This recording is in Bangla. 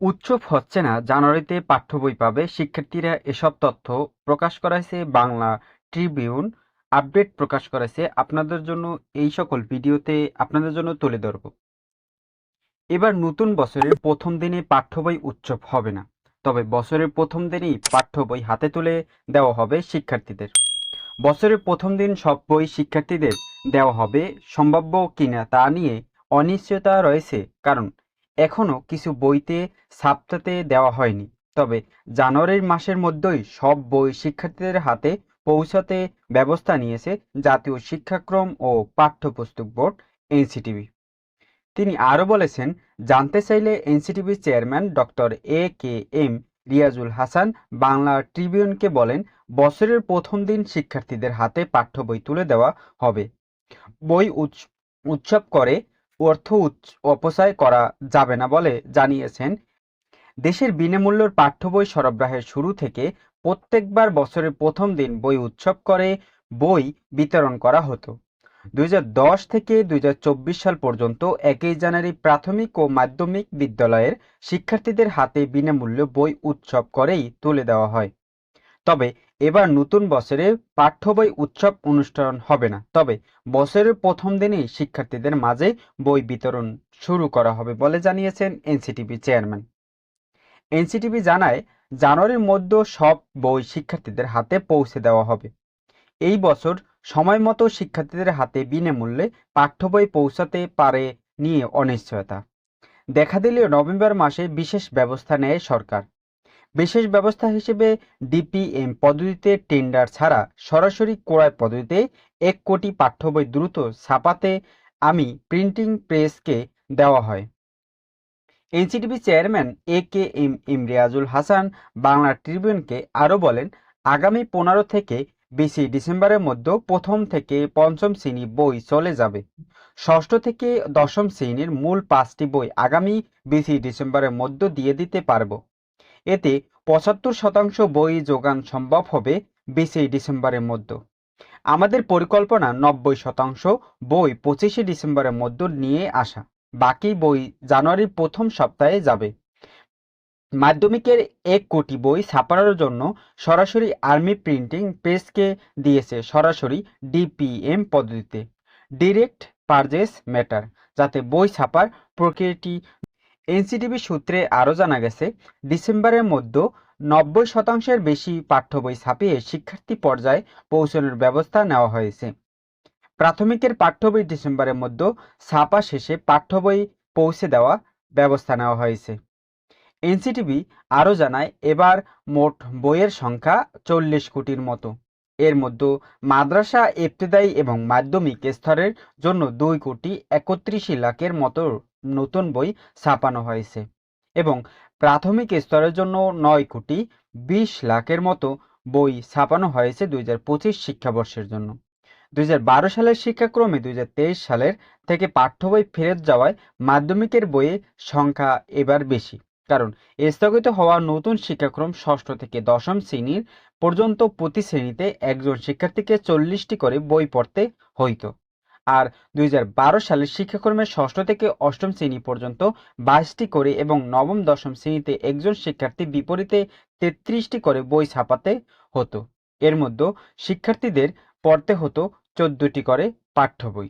উৎসব হচ্ছে না, জানুয়ারিতে পাঠ্য বই পাবে। শিক্ষার্থীরা এসব তথ্য প্রকাশ করেছে বাংলা ট্রিবিউন। আপডেট প্রকাশ করেছে আপনাদের জন্য এই সকল ভিডিওতে আপনাদের জন্য তুলে ধরব। এবার নতুন বছরের প্রথম দিনে পাঠ্য বই উৎসব হবে না, তবে বছরের প্রথম দিনেই পাঠ্য বই হাতে তুলে দেওয়া হবে শিক্ষার্থীদের। বছরের প্রথম দিন সব বই শিক্ষার্থীদের দেওয়া হবে, সম্ভাব্য কিনা তা নিয়ে অনিশ্চয়তা রয়েছে, কারণ এখনও কিছু বইতে ছাপতে দেওয়া হয়নি। তবে জানুয়ারির মাসের মধ্যেই সব বই শিক্ষার্থীদের হাতে পৌঁছাতে ব্যবস্থা নিয়েছে জাতীয় শিক্ষাক্রম ও পাঠ্যপুস্তক বোর্ড, এনসিটিভি। তিনি আরও বলেছেন, জানতে চাইলে এনসিটিভির chairman doctor A K M Riazul Hasan Bangla ট্রিবিউনকে বলেন, বছরের প্রথম দিন শিক্ষার্থীদের হাতে পাঠ্য বই তুলে দেওয়া হবে। বই উৎস- উৎসব করে অর্থ অপচয় করা যাবে না বলে জানিয়েছেন। দেশের বিনামূল্যের পাঠ্য বই সরবরাহের শুরু থেকে প্রত্যেকবার বছরের প্রথম দিন বই উৎসব করে বই বিতরণ করা হতো। দুই হাজার দশ থেকে দুই হাজার চব্বিশ সাল পর্যন্ত একই জানুয়ারি প্রাথমিক ও মাধ্যমিক বিদ্যালয়ের শিক্ষার্থীদের হাতে বিনামূল্যে বই উৎসব করেই তুলে দেওয়া হয়। তবে এবার নতুন বছরে পাঠ্য বই উৎসব অনুষ্ঠান হবে না। তবে বছরের প্রথম দিনেই শিক্ষার্থীদের মাঝে বই বিতরণ শুরু করা হবে বলে জানিয়েছেন এনসিটিভি চেয়ারম্যান। এনসিটিভি জানায়, জানুয়ারির মধ্যে সব বই শিক্ষার্থীদের হাতে পৌঁছে দেওয়া হবে। এই বছর সময় মতো শিক্ষার্থীদের হাতে বিনামূল্যে পাঠ্য বই পৌঁছাতে পারে নিয়ে অনিশ্চয়তা। দেখা দিলেও নভেম্বর মাসে বিশেষ ব্যবস্থা নেয় সরকার। বিশেষ ব্যবস্থা হিসেবে ডিপিএম পদ্ধতিতে টেন্ডার ছাড়া সরাসরি ক্রয় পদ্ধতিতে এক কোটি পাঠ্য বই দ্রুত ছাপাতে আমি প্রিন্টিং প্রেসকে দেওয়া হয়। NCTB chairman A K M M Riazul Hasan Bangla ট্রিবিউনকে আরও বলেন, আগামী পনেরো থেকে বিশে ডিসেম্বরের মধ্যে প্রথম থেকে পঞ্চম শ্রেণি বই চলে যাবে। ষষ্ঠ থেকে দশম শ্রেণির মূল পাঁচটি বই আগামী বিশে ডিসেম্বরের মধ্যে দিয়ে দিতে পারব। এতে পঁচাত্তর শতাংশ বই যোগান সম্ভব হবে বিশে ডিসেম্বরের মধ্যে। আমাদের পরিকল্পনা নব্বই শতাংশ বই পঁচিশে ডিসেম্বরের মধ্যে নিয়ে আসা। বাকি বই জানুয়ারির প্রথম সপ্তাহে যাবে। মাধ্যমিকের এক কোটি বই ছাপানোর জন্য সরাসরি আর্মি প্রিন্টিং প্রেসকে দিয়েছে সরাসরি ডিপিএম পদ্ধতিতে। ডিরেক্ট পারচেস ম্যাটার, যাতে বই ছাপার প্রক্রিয়াটি এনসিটিভি সূত্রে আরও জানা গেছে, ডিসেম্বরের মধ্যে নব্বই শতাংশের বেশি পাঠ্য বই ছাপিয়ে শিক্ষার্থী পর্যায়ে পৌঁছানোর ব্যবস্থা নেওয়া হয়েছে। প্রাথমিকের পাঠ্য বই ডিসেম্বরের মধ্যে ছাপা শেষে পাঠ্য বই পৌঁছে দেওয়া ব্যবস্থা নেওয়া হয়েছে। এনসিটিভি আরও জানায়, এবার মোট বইয়ের সংখ্যা চল্লিশ কোটির মতো। এর মধ্যে মাদ্রাসা, ইবতেদায়ী এবং মাধ্যমিক স্তরের জন্য দুই কোটি একত্রিশ লাখের মতো নতুন বই ছাপানো হয়েছে এবং প্রাথমিক স্তরের জন্য নয় কোটি বিশ লাখের মতো বই ছাপানো হয়েছে দুই হাজার পঁচিশ শিক্ষাবর্ষের জন্য। দুই হাজার বারো সালের শিক্ষাক্রমে দুই হাজার তেইশ সালের থেকে পাঠ্য বই ফেরত যাওয়ায় মাধ্যমিকের বইয়ের সংখ্যা এবার বেশি, কারণ স্থগিত হওয়া নতুন শিক্ষাক্রম ষষ্ঠ থেকে দশম শ্রেণির পর্যন্ত প্রতি শ্রেণীতে একজন শিক্ষার্থীকে চল্লিশটি করে বই পড়তে হইতো। আর দুই হাজার বারো সালে শিক্ষাক্রমের ষষ্ঠ থেকে অষ্টম শ্রেণি পর্যন্ত বাইশটি করে এবং নবম, দশম শ্রেণীতে একজন শিক্ষার্থী বিপরীতে তেত্রিশটি করে বই ছাপাতে হতো। এর মধ্যে শিক্ষার্থীদের পড়তে হতো চোদ্দটি করে পাঠ্য বই।